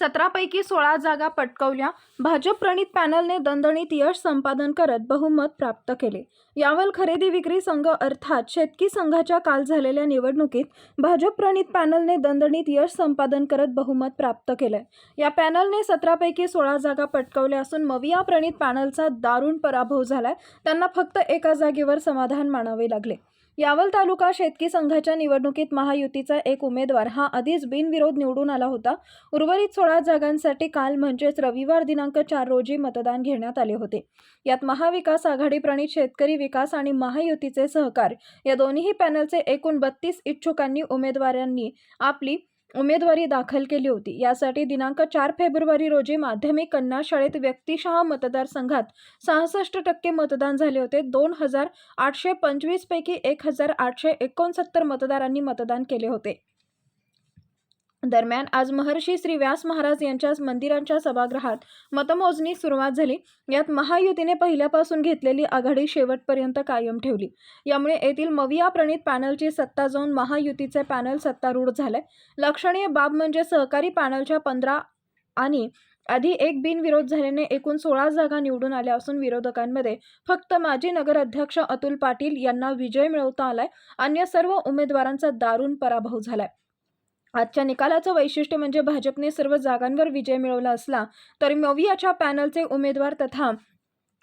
सतरापैकी सोळा जागा पटकवल्या भाजप प्रणित पॅनलने दणदणीत यश संपादन करत बहुमत प्राप्त केले. यावल खरेदी विक्री संघ अर्थात शेतकी संघाच्या काल झालेल्या निवडणुकीत भाजप प्रणित पॅनलने दणदणीत यश संपादन करत बहुमत प्राप्त केलंय. या पॅनलने सतरापैकी सोळा जागा पटकवल्या असून मविया प्रणित पॅनलचा दारुण पराभव झालाय. त्यांना फक्त एका जागेवर समाधान मानावे लागले. यावल तालुका शेतकी संघाच्या निवडणुकीत महायुतीचा एक उमेदवार हा आधीच बिनविरोध निवडून आला होता. उर्वरित सोळा जागांसाठी काल म्हणजेच रविवार दिनांक चार रोजी मतदान घेण्यात आले होते. यात महाविकास आघाडी प्रणित शेतकरी विकास आणि महायुतीचे सहकार या दोन्ही पॅनलचे एकूण बत्तीस इच्छुकांनी उमेदवारांनी आपली उमेदवारी दाखल केली होती. यासाठी दिनांक चार फेब्रुवारी रोजी माध्यमिक कन्या शाळेत व्यक्तिशः मतदारसंघात सहासष्ट टक्के मतदान झाले होते. दोन हजार आठशे पंचवीसपैकी एक हजार आठशे एकोणसत्तर मतदारांनी मतदान केले होते. दरम्यान आज महर्षी श्री व्यास महाराज यांच्या मंदिरांच्या सभागृहात मतमोजणी सुरुवात झाली. यात महायुतीने पहिल्यापासून घेतलेली आघाडी शेवटपर्यंत कायम ठेवली. यामुळे येथील मविया प्रणित पॅनलची सत्ता जाऊन महायुतीचे पॅनल सत्तारूढ झाले. लक्षणीय बाब म्हणजे सहकारी पॅनलच्या पंधरा आणि आधी एक बिनविरोध झाल्याने एकूण सोळा जागा निवडून आल्या असून विरोधकांमध्ये फक्त माजी नगराध्यक्ष अतुल पाटील यांना विजय मिळवता आलाय. अन्य सर्व उमेदवारांचा दारुण पराभव झालाय. आजच्या निकालाचं वैशिष्ट्य म्हणजे भाजपने सर्व जागांवर विजय मिळवला असला तरी मवियाच्या पॅनलचे उमेदवार तथा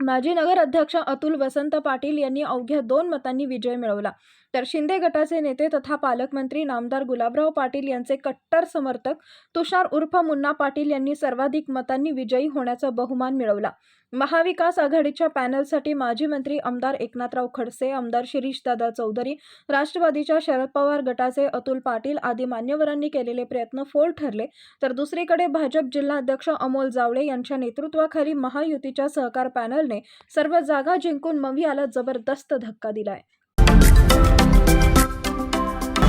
माजी नगर अध्यक्ष अतुल वसंत पाटील यांनी अवघ्या दोन मतांनी विजय मिळवला. तर शिंदे गटाचे नेते तथा पालकमंत्री नामदार गुलाबराव पाटील यांचे कट्टर समर्थक तुषार उर्फ मुन्ना पाटील यांनी सर्वाधिक मतांनी विजयी होण्याचा बहुमान मिळवला. महाविकास आघाडीच्या पॅनलसाठी माजी मंत्री आमदार एकनाथराव खडसे आमदार शिरीषदादा चौधरी राष्ट्रवादीच्या शरद पवार गटाचे अतुल पाटील आदी मान्यवरांनी केलेले प्रयत्न फोल ठरले. तर दुसरीकडे भाजप जिल्हाध्यक्ष अमोल जावळे यांच्या नेतृत्वाखाली महायुतीच्या सहकार पॅनलने सर्व जागा जिंकून मवियाला जबरदस्त धक्का दिलाय.